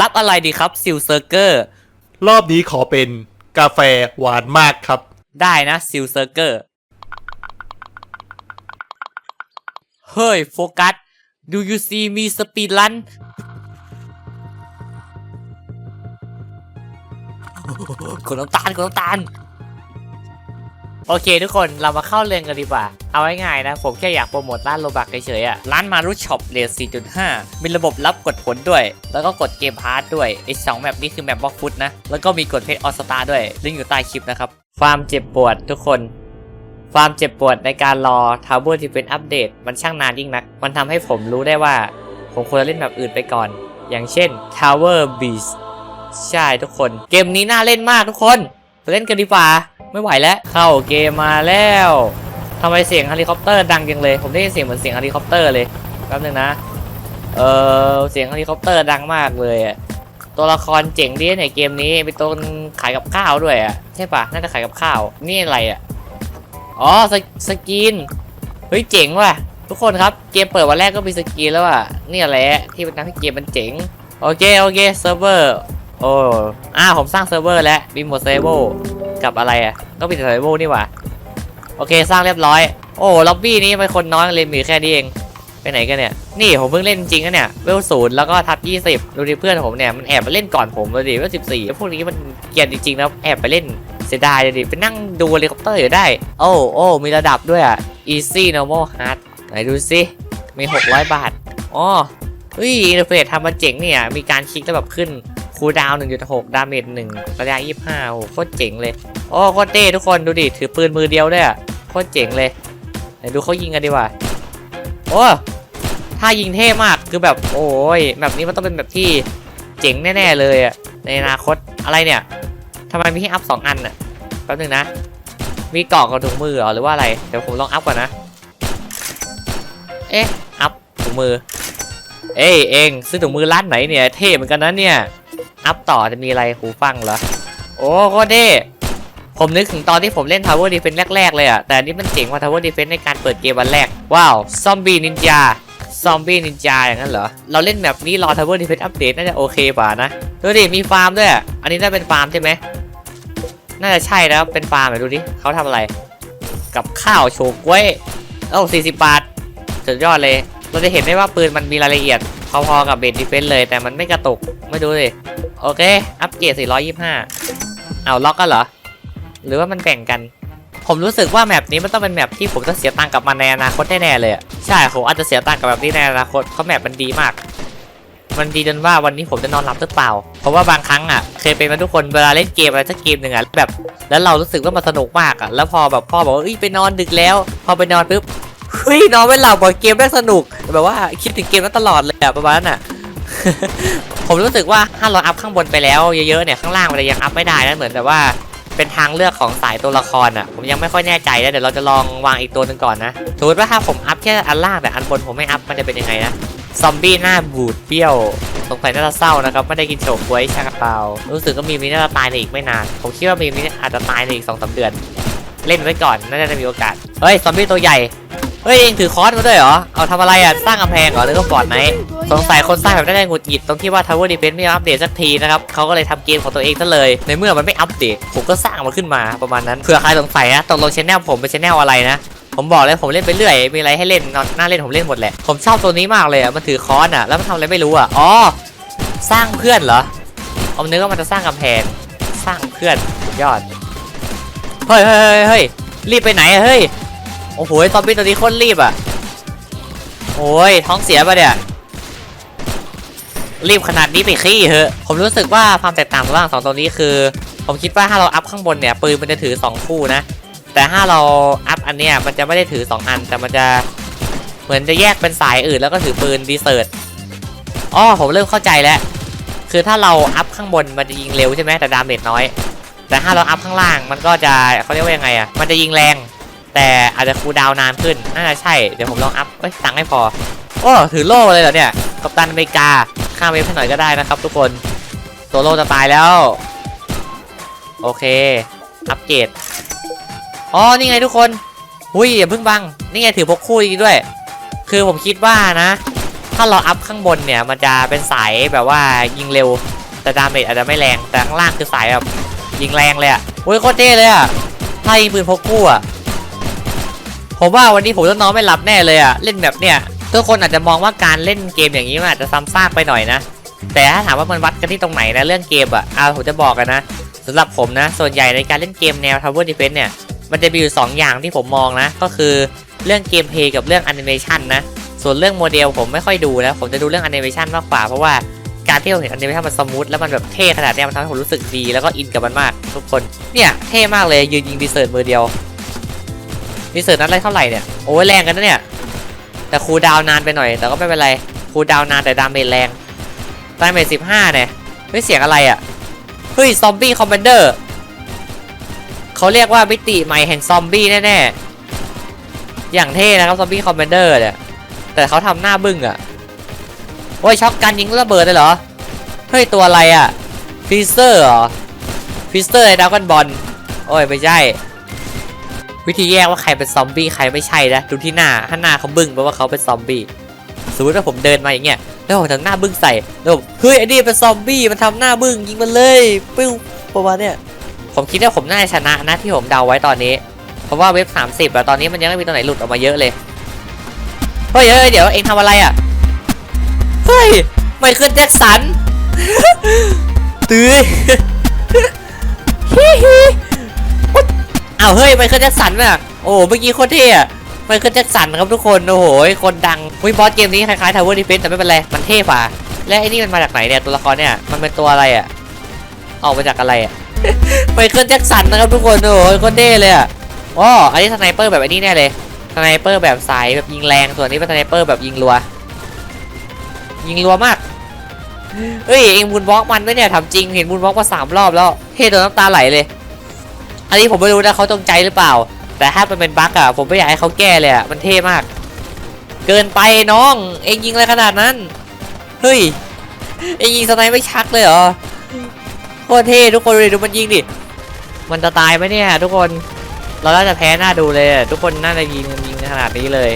รับอะไรดีครับซิลเซอร์เกอร์รอบนี้ขอเป็นกาแฟหวานมากครับ ได้นะซิลเซอร์เกอร์เฮ้ยโฟกัส do you see me speed run กดน้ำตาลกดน้ำตาล โอเคทุกคนเรามาเข้าเรื่องกันดีกว่า เอาง่ายๆนะ ผมแค่อยากโปรโมทร้านโลบักเฉยๆอะร้านมารุช็อปเรท4.5 มีระบบรับกดผลด้วย แล้วก็กดเกมพาร์ทด้วยไอ้สองแมปนี้คือแมปบล็อกฟุตนะ แล้วก็มีกดเพจออสตาด้วยลิงก์อยู่ใต้คลิปนะครับฟาร์มเจ็บปวดทุกคนความเจ็บปวดในการรอทาวเวอร์ที่เป็นอัปเดต มันช่างนานยิ่งนัก มันทำให้ผมรู้ได้ว่า ผมควรจะเล่นแบบอื่นไปก่อน อย่างเช่น Tower Beast ใช่ทุกคน เกมนี้น่าเล่นมากทุกคนไปเล่นกันดีกว่า ไม่ไหวแล้ว เข้าเกมมาแล้วทำไมเสียงเฮลิคอปเตอร์ดังจังเลย ผมได้ยินเสียงเหมือนเสียงเฮลิคอปเตอร์เลยแป๊บนึงนะ เออเสียงเฮลิคอปเตอร์ดังมากเลยอะตัวละครเจ๋งดีในเกมนี้เป็นตัวขายกับข้าวด้วยอะใช่ปะน่าจะขายกับข้าว นี่อะไรอะ อ๋อสสกิน เฮ้ยเจ๋งว่ะ ทุกคนครับเกมเปิดวันแรกก็มีสกินแล้วอะ นี่แหละที่มันทำให้เกมมันเจ๋ง โอเค โอเคเซิร์ฟเวอร์ โอ้อ่าผมสร้างเซิร์ฟเวอร์แล้วมีหมดเซเวล กับอะไรอะก็มีแต่เซเวลนี่หว่าโอเคสร้างเรียบร้อย โอ้ล็อบบี้นี้มันคนน้อยเลยมีแค่นี้เองไปไหนกันเนี่ย นี่ผมเพิ่งเล่นจริงนะเนี่ย เวลศูนย์แล้วก็ทับยี่สิบดูดิเพื่อนผมเนี่ยมันแอบมาเล่นก่อนผมเลยดิเวลสิบสี่พวกนี้มันเกลียดจริงๆนะแอบไปเล่นเสียดายเลยดิไปนั่งดูเฮลิคอปเตอร์อยู่ได้ โอ้โอ้มีระดับด้วยอะ easy normal hard ไหนดูสิมี600บาทอ๋อเฮ้ยอินเทอร์เฟซทำมาเจ๋งเนี่ยมีการคลิกแล้วแบบขึ้น คูลดาวน์1.6 ดาเมจ1ระยะ25 โอ้โหโคตรเจ๋งเลย โอ้โคตรเท่ทุกคนดูดิ ถือปืนมือเดียวด้วยอะโคตรเจ๋งเลยไหนดูเขายิงกันดีกว่า โอ้ถ้ายิงเท่มากคือแบบโอ้ยแบบนี้มันต้องเป็นแบบที่เจ๋งแน่ๆเลยอะในอนาคตอะไรเนี่ยทำไมมีให้อัพสองอันน่ะแป๊บนึงนะ มีกล่องกับถุงมือเหรอหรือว่าอะไร เดี๋ยวผมลองอัพก่อนนะ เอ๊ะ อัพถุงมือ เอ้ยเองซื้อถุงมือร้านไหนเนี่ย เท่เหมือนกันนะเนี่ย อัพต่อจะมีอะไรหูฟังเหรอ โอ้โคตรเท่ผมนึกถึงตอนที่ผมเล่น Tower Defense แรก ๆ เลยอะแต่อันนี่มันเจ๋งกว่า Tower Defense ในการเปิดเกมวันแรก ว้าวซอมบี้นินจาซอมบี้นินจาอย่างนั้นเหรอ เราเล่นแบบนี้รอ Tower Defense อัปเดตน่าจะโอเคกว่านะ ดูดิ มีฟาร์มด้วย อันนี้น่าเป็นฟาร์มใช่ไหม น่าจะใช่แล้วเป็นฟาร์มไหนดูดิเขาทำอะไร กับข้าวโชกล้วยเอ้าสี่สิบบาทสุดยอดเลย เราจะเห็นได้ว่าปืนมันมีรายละเอียดพอๆกับเบสดิเฟนเลย แต่มันไม่กระตุกไม่ดูสิ โอเค อัปเกรด 425 เอาล็อกกันเหรอ หรือว่ามันแบ่งกัน ผมรู้สึกว่าแมปนี้มันต้องเป็นแมปที่ผมจะเสียตังค์กับมันในอนาคตแน่ๆเลยใช่ผมอาจจะเสียตังค์กับแบบนี้ในอนาคตเพราะแมปมันดีมาก มันดีจนว่าวันนี้ผมจะนอนหลับหรือเปล่า เพราะว่าบางครั้งอะเคยเป็นมาทุกคนเวลาเล่นเกมอะไรสักเกมหนึ่งอะแบบ แล้วเรารู้สึกว่ามันสนุกมากอะแล้วพอแบบพ่อบอกว่าอ้ยไปนอนดึกแล้ว พอไปนอนปุ๊บเฮ้ยนอนไม่หลับบอกเกมได้สนุกแบบว่าคิดถึงเกมนั้นตลอดเลยอะประมาณนั้นอะ ผมรู้สึกว่าถ้าเราอัพข้างบนไปแล้วเยอะๆเนี่ยข้างล่างมันยังอัพไม่ได้นะเหมือนแบบว่าเป็นทางเลือกของสายตัวละครอะผมยังไม่ค่อยแน่ใจนะเดี๋ยวเราจะลองวางอีกตัวหนึ่งก่อนนะสมมติว่าถ้าผมอัพแค่อันล่างแต่อันบนผมไม่อัพมันจะเป็นยังไงนะซอมบี้หน้าบูดเปรี้ยวสงสัยน่าจะเศร้านะครับไม่ได้กินโฉกกล้วยชากระเปารู้สึกว่ามีมีน่าจะตายในอีกไม่นานผมคิดว่ามีมีอาจจะตายในอีกสองสาเดือน เล่นไว้ก่อนน่าจะมีโอกาสเฮ้ยซอมบี้ตัวใหญ่ เฮ้ยเองถือคอนมาด้วยเหรอ เอาทำอะไรอะ สร้างกำแพงเหรอหรือก็ฟอดไหนสงสัยคนสร้างแบบน่าจะหงุดหงิดตรงที่ว่า Tower Defense ไม่อัปเดตสักทีนะครับเขาก็เลยทำเกมของตัวเองซะเลย ในเมื่อมันไม่อัปเดต ผมก็สร้างมันขึ้นมาประมาณนั้นเผื่อใครสงสัยนะตกลงชแนลผมเป็นชแนลอะไรนะผมบอกเลยผมเล่นไปเรื่อยมีอะไรให้เล่นน่าเล่นผมเล่นหมดแหละผมชอบตัวนี้มากเลยอะมันถือคอนอะแล้วมันทำอะไรไม่รู้อะอ๋อสร้างเพื่อนเหรอผมนึกว่ามันจะสร้างกำแพงสร้างเพื่อนยอดเฮ้ยเฮ้ยเฮ้ยเฮ้ยรีบไปไหนอะเฮ้ย โอ้โหซอมบี้ตัวนี้โคตรรีบอะโอ้ยท้องเสียปะเนี่ย รีบขนาดนี้ไปขี้เหอะ ผมรู้สึกว่าความแตกต่างระหว่างสองตัวนี้คือ ผมคิดว่าถ้าเราอัพข้างบนเนี่ยปืนมันจะถือ 2 คู่นะ แต่ถ้าเราอัพอันเนี้ยมันจะไม่ได้ถือ 2 อัน แต่มันจะเหมือนจะแยกเป็นสายอื่นแล้วก็ถือปืนดีเซิร์ตอ๋อผมเริ่มเข้าใจแล้ว คือถ้าเราอัพข้างบนมันจะยิงเร็วใช่ไหมแต่ดาเมจน้อย แต่ถ้าเราอัพข้างล่างมันก็จะเขาเรียกว่ายังไงอะ มันจะยิงแรง แต่อาจจะคูลดาวนานขึ้นน่าจะใช่ เดี๋ยวผมลองอัพเอ้ยตังค์ไม่พอ โอ้ ถือโล่เลยเหรอเนี่ย กัปตันอเมริกา ข้ามเวฟให้หน่อยก็ได้นะครับทุกคน ตัวโล่จะตายแล้ว โอเค อัปเกรด อ๋อ นี่ไงทุกคนอุ้ยอย่าเพิ่งบัง นี่ไงถือพกคู่จริงด้วย คือผมคิดว่านะ ถ้าเราอัพข้างบนเนี่ย มันจะเป็นสายแบบว่ายิงเร็ว แต่ดาเมจอาจจะไม่แรง แต่ข้างล่างคือสายแบบยิงแรงเลยอะโอ้ยโคตรเท่เลยอะถ้ายิงปืนพกคู่อะ ผมว่าวันนี้ผมต้องนอนไม่หลับแน่เลยอะเล่นแบบเนี้ยทุกคนอาจจะมองว่าการเล่นเกมอย่างนี้มันอาจจะซ้ำซากไปหน่อยนะ แต่ถ้าถามว่ามันวัดกันที่ตรงไหนนะเรื่องเกมอะอ่าผมจะบอกกันนะสำหรับผมนะ ส่วนใหญ่ในการเล่นเกมแนว Tower Defense เนี่ย มันจะมีอยู่ 2 อย่างที่ผมมองนะ ก็คือเรื่องเกมเพย์กับเรื่องแอนิเมชันนะ ส่วนเรื่องโมเดลผมไม่ค่อยดูนะ ผมจะดูเรื่องแอนิเมชันมากกว่า เพราะว่าการที่เราเห็นแอนิเมชันมันสมูทแล้วมันแบบเท่ขนาดนี้มันทำให้ผมรู้สึกดีแล้วก็อินกับมันมากทุกคน เนี่ยเท่มากเลยยืนยิงดีเซิร์ตมือเดียว ดีเซิร์ตนั้นไรเท่าไหร่เนี่ยโอ้ยแรงกันนะเนี่ย แต่คูดาวนานไปหน่อย แต่ก็ไม่เป็นไรคูดาวนานแต่ดาเมจแรงดาเมจสิบห้าเนี่ยเฮ้ยเสียงอะไรอะเฮ้ยซอมบี้คอมมานเดอร์เขาเรียกว่ามิติใหม่แห่งซอมบี้แน่ๆอย่างเท่นะครับซอมบี้คอมมานเดอร์เนี่ยแต่เขาทำหน้าบึ้งอะโอ้ยช็อกกันยิงระเบิดเลยเหรอเฮ้ยตัวอะไรอะฟิเซอร์เหรอฟิเซอร์ไอ้ดาวกันบอลโอ้ยไม่ใช่ วิธีแยกว่าใครเป็นซอมบี้ใครไม่ใช่นะดูที่หน้าถ้าหน้าเขาบึ้งแปลว่าเขาเป็นซอมบี้สมมติว่าผมเดินมาอย่างเงี้ยแล้วผมทำหน้าบึ้งใส่แล้วผมเฮ้ยไอ้นี่เป็นซอมบี้มันทำหน้าบึ้งยิงมันเลยปิ้วประมาณเนี้ยผมคิดว่าผมน่าจะชนะนะที่ผมเดาไว้ตอนนี้ เพราะว่าเว็บ 30อะตอนนี้มันยังไม่มีตัวไหนหลุดออกมาเยอะเลยเฮ้ยเฮ้ยเดี๋ยวเองทำอะไรอะเฮ้ยไมเคิลแจ็คสันตื้อฮิฮิ อ้าวเฮ้ยไมเคิลแจ็คสันน่ะโอ้เมื่อกี้โคตรเท่อะไมเคิลแจ็คสันครับทุกคนโอ้โหคนดังวิบอสเกมนี้คล้ายๆ Tower Defense แต่ไม่เป็นไรมันเท่ฝ่าและไอ้นี่มันมาจากไหนเนี่ยตัวละครเนี่ยมันเป็นตัวอะไรอะออกมาจากอะไรอะไมเคิลแจ็คสันนะครับทุกคนโอ้โหโคตรเท่เลยอะอ๋ออันนี้สไนเปอร์แบบไอ้นี่แน่เลยสไนเปอร์แบบสายแบบยิงแรงส่วนนี้เป็นสไนเปอร์แบบยิงรัว ยิงรัวมากเฮ้ยเองบุญบล็อกมันไหมเนี่ยทำจริงเห็นบุญบล็อกมาสามรอบแล้วเท่โดนน้ำตาไหลเลย อันนี้ผมไม่รู้นะเขาจงใจหรือเปล่า แต่ถ้ามันเป็นบั๊กอะผมไม่อยากให้เขาแก้เลยอะมันเท่มาก เกินไปน้อง เองยิงอะไรขนาดนั้น เฮ้ย เองยิงสไนไม่ชักเลยเหรอโคตรเท่ทุกคนเลยดูมันยิงดิ มันจะตายไหมเนี่ยทุกคน เราน่าจะแพ้หน้าดูเลย ทุกคนน่าจะยิงยิงขนาดนี้เลย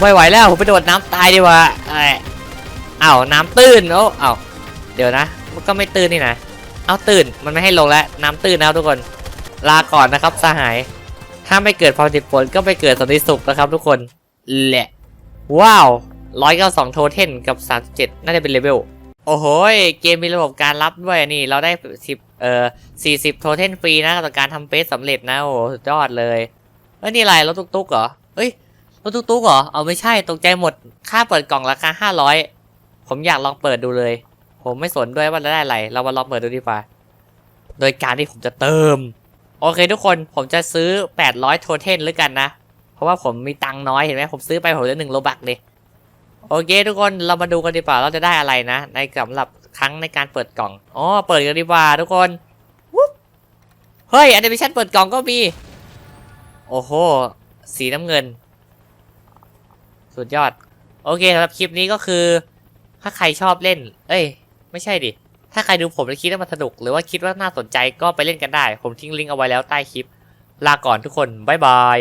ไม่ไหวแล้วผมไปโดดน้ำตายดีกว่าไอ้อ้าวน้ำตื้นโอ้อ้าวเดี๋ยวนะ มันก็ไม่ตื้นนี่นะ เอาตื่น มันไม่ให้ลงแล้ว น้ำตื้นแล้วทุกคน ลาก่อนนะครับสหาย ถ้าไม่เกิดความเจ็บปวดก็ไปเกิดสันติสุขนะครับทุกคน แหละ ว้าวร้อยเก้าสองโทเทนกับสามเจ็ดน่าจะเป็นเลเวล โอ้โห เกมมีระบบการรับด้วยนี่ เราได้สิบเอ่อสี่สิบโทเทนฟรีนะกับการทำเฟสสำเร็จนะ โอ้โห สุดยอดเลยเอ้ยนี่อะไรรถตุ๊กๆเหรอเอ้ยรถตุ๊กๆเหรอ เอาไม่ใช่ตกใจหมด ค่าเปิดกล่องราคาห้าร้อยผมอยากลองเปิดดูเลย ผมไม่สนด้วยว่าจะได้อะไร เรามาลองเปิดดูดีกว่า โดยการที่ผมจะเติม โอเคทุกคนผมจะซื้อ 800 โทเทนหรือกันนะ เพราะว่าผมมีตังค์น้อยเห็นไหมผมซื้อไปผมจะหนึ่งโลบักเลยโอเค ทุกคนเรามาดูกันดีกว่าเราจะได้อะไรนะ ในสำหรับครั้งในการเปิดกล่องอ๋อเปิดกันดีกว่าทุกคนเฮ้ยแอนิเมชันเปิดกล่องก็มี โอ้โห สีน้ำเงิน สุดยอด โอเคสำหรับคลิปนี้ก็คือ ถ้าใครชอบเล่น เอ้ย ไม่ใช่ดิ ถ้าใครดูผมแล้วคิดว่ามันสนุก หรือว่าคิดว่าน่าสนใจก็ไปเล่นกันได้ ผมทิ้งลิงก์เอาไว้แล้วใต้คลิป ลาก่อนทุกคน บ๊ายบาย